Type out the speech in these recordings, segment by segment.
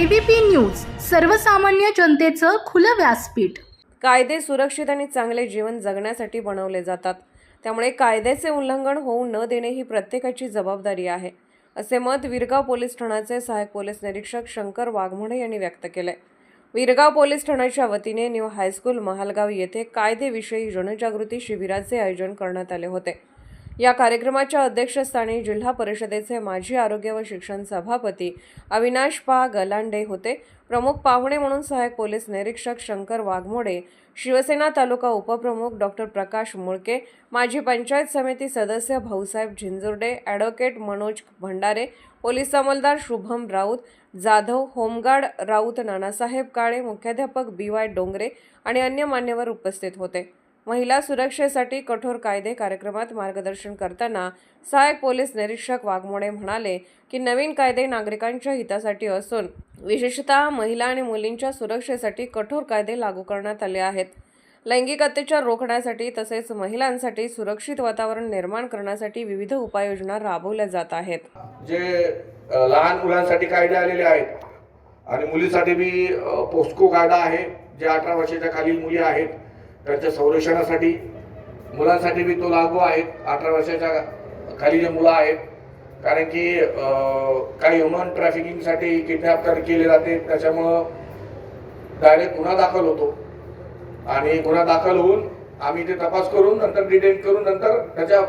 ABP news सर्वसामान्य जनतेचं खुलं व्यासपीठ. कायदे सुरक्षित आणि चांगले जीवन जगण्यासाठी बनवले जातात. त्यामुळे कायद्याचे उल्लंघन होऊ न देणे ही प्रत्येकाची जबाबदारी आहे असे मत विरगाव पोलीस ठाण्याचे सहाय्यक पोलीस निरीक्षक शंकर वाघमोडे यांनी व्यक्त केले विरगाव पोलीस ठाण्याच्या वतीने न्यू हायस्कूल महालगाव येथे कायदेविषयी जनजागृती शिबिराचे आयोजन करण्यात आले होते. या कार्यक्रमाच्या अध्यक्षस्थानी जिल्हा परिषदेचे माजी आरोग्य व शिक्षण सभापती अविनाश पा. गलांडे होते. प्रमुख पाहुणे म्हणून सहाय्यक पोलीस निरीक्षक शंकर वाघमोडे शिवसेना तालुका उपप्रमुख डॉक्टर प्रकाश मुळके माजी पंचायत समिती सदस्य भाऊसाहेब झिंजुर्डे ॲडव्होकेट मनोज भंडारे पोलीस अंमलदार शुभम राऊत जाधव होमगार्ड राऊत नानासाहेब काळे मुख्याध्यापक बी. वाय. डोंगरे आणि अन्य मान्यवर उपस्थित होते. महिला सुरक्षेसाठी कठोर कायदे कार्यक्रमात मार्गदर्शन करताना सहाय्यक पोलीस निरीक्षक वाघमोडे म्हणाले की नवीन कायदे नागरिकांच्या हितासाठी असून विशेषतः महिला आणि मुलींच्या सुरक्षेसाठी कठोर कायदे लागू करण्यात आले आहेत. लैंगिक अत्याचार रोखण्यासाठी तसेच महिलांसाठी सुरक्षित वातावरण निर्माण करण्यासाठी विविध उपाययोजना राबवल्या जात आहेत. जे लहान मुलांसाठी कायदे आलेले आहेत आणि मुलीसाठी बी पोस्को कायदा आहे जे अठरा वर्षाच्या खालील मुली आहेत. त्यांच्या संरक्षणासाठी मुलांसाठी बी तो लागू आहे अठरा वर्षाच्या खाली जे मुलं आहेत कारण की काही ह्युमन ट्रॅफिकिंगसाठी किडनॅप तर केले जाते. त्याच्यामुळं डायरेक्ट गुन्हा दाखल होतो. आणि गुन्हा दाखल होऊन आम्ही ते तपास करून नंतर डिटेन करून नंतर त्याच्या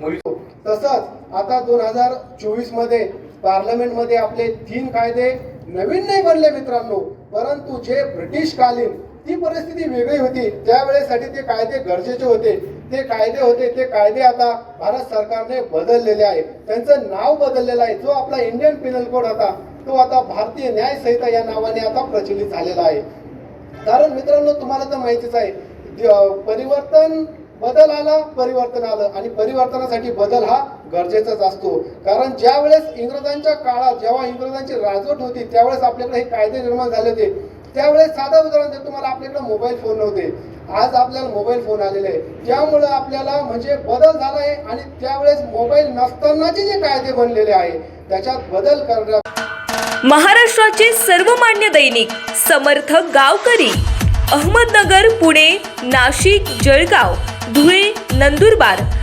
मुली तसंच आता दोन हजार चोवीसमध्ये पार्लमेंटमध्ये आपले तीन कायदे नवीन नाही बनले मित्रांनो. परंतु जे ब्रिटिशकालीन ती परिस्थिती वेगळी होती. त्यावेळेसाठी ते कायदे गरजेचे होते. ते कायदे होते ते कायदे आता भारत सरकारने बदललेले आहे. त्यांचं नाव बदललेलं आहे. जो आपला इंडियन पिनल कोड होता तो आता भारतीय न्याय संहिता या नावाने आता प्रचलित झालेला आहे. कारण मित्रांनो तुम्हाला तर माहितीच आहे परिवर्तन बदल आला परिवर्तन आलं. आणि परिवर्तनासाठी बदल हा गरजेचाच असतो. कारण ज्या वेळेस इंग्रजांच्या काळात जेव्हा इंग्रजांची राजवट होती त्यावेळेस आपल्याकडे हे कायदे निर्माण झाले होते. त्यावेळेस साधं उदाहरण देतो तुम्हाला आपल्याकडे मोबाईल फोन नव्हते. आज आपल्याला मोबाईल फोन आलेले आहे त्यामुळे आपल्याला म्हणजे बदल झाला आहे आणि त्यावेळेस मोबाईल नसतानाचे जे कायदे बनलेले आहे त्याच्यात बदल करण्या महाराष्ट्राचे सर्वमान्य दैनिक समर्थ गावकरी अहमदनगर पुणे नाशिक जळगाव धुळे नंदुरबार